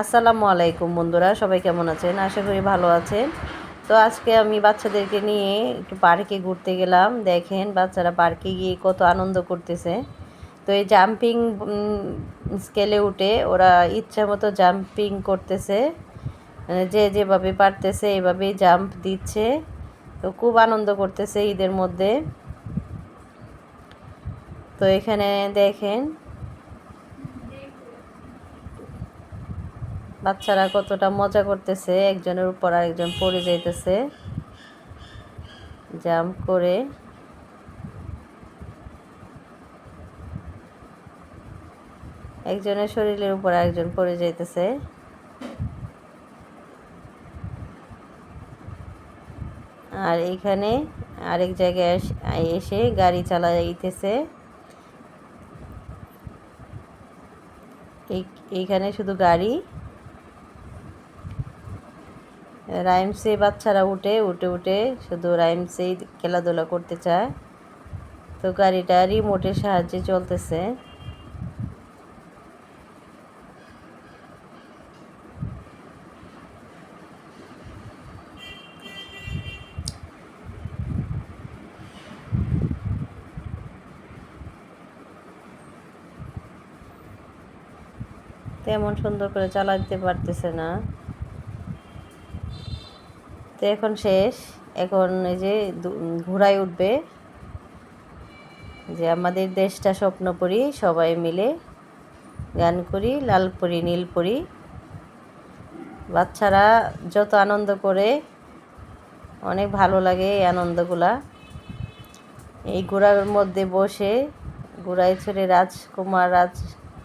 আসসালামু আলাইকুম বন্ধুরা, সবাই কেমন আছেন? আশা করি ভালো আছেন। তো আজকে আমি বাচ্চাদেরকে নিয়ে একটু পার্কে ঘুরতে গেলাম। দেখেন বাচ্চারা পার্কে গিয়ে কত আনন্দ করতেছে। তো এই জাম্পিং স্কেলে উঠে ওরা ইচ্ছা মতো জাম্পিং করতেছে। মানে যে যেভাবে পারতেছে এভাবেই জাম্প দিচ্ছে। তো খুব আনন্দ করতেছে ঈদের মধ্যে। তো এখানে দেখেন বাচ্চারা কতটা মজা করতেছে, একজনের উপর আরেকজন পড়ে যাইতেছে। জাম্প করে। একজনের শরীরের উপর আরেকজন পড়ে যাইতেছে। আর এখানে আরেক জায়গায় এসে গাড়ি চালাইতেছে এইখানে শুধু গাড়ি। রাইমসে বাচ্চারা উঠে উঠে উঠে শুধু রাইমসেই খেলাধুলা করতে চায়। তো গাড়িটা রিমোটের সাহায্যে চলতেছে। তেমন সুন্দর করে চালাতে পারতেছে না। তো এখন শেষ। এখন এই যে ঘোড়ায় উঠবে। যে আমাদের দেশটা স্বপ্ন পড়ি সবাই মিলে গান করি, লাল পরি, নীল পরি। বাচ্চারা যত আনন্দ করে, অনেক ভালো লাগে এই আনন্দগুলা। এই ঘোড়ার মধ্যে বসে ঘোড়ায় চড়ে রাজকুমার, রাজ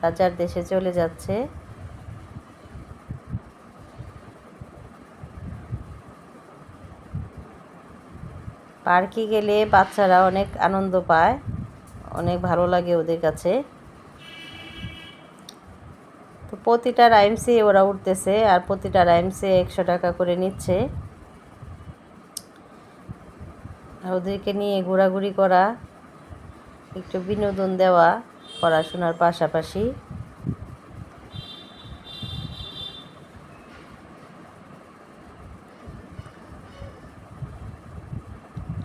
রাজার দেশে চলে যাচ্ছে। পার্কে গেলে বাচ্চারা অনেক আনন্দ পায়। অনেক ভালো লাগে ওদের কাছে। তো প্রতিটা রাইমসে ওরা উঠতেছে আর প্রতিটা রাইমসে একশো টাকা করে নিচ্ছে। আর ওদেরকে নিয়ে ঘোরাঘুরি করা, একটু বিনোদন দেওয়া, পড়াশোনার পাশাপাশি।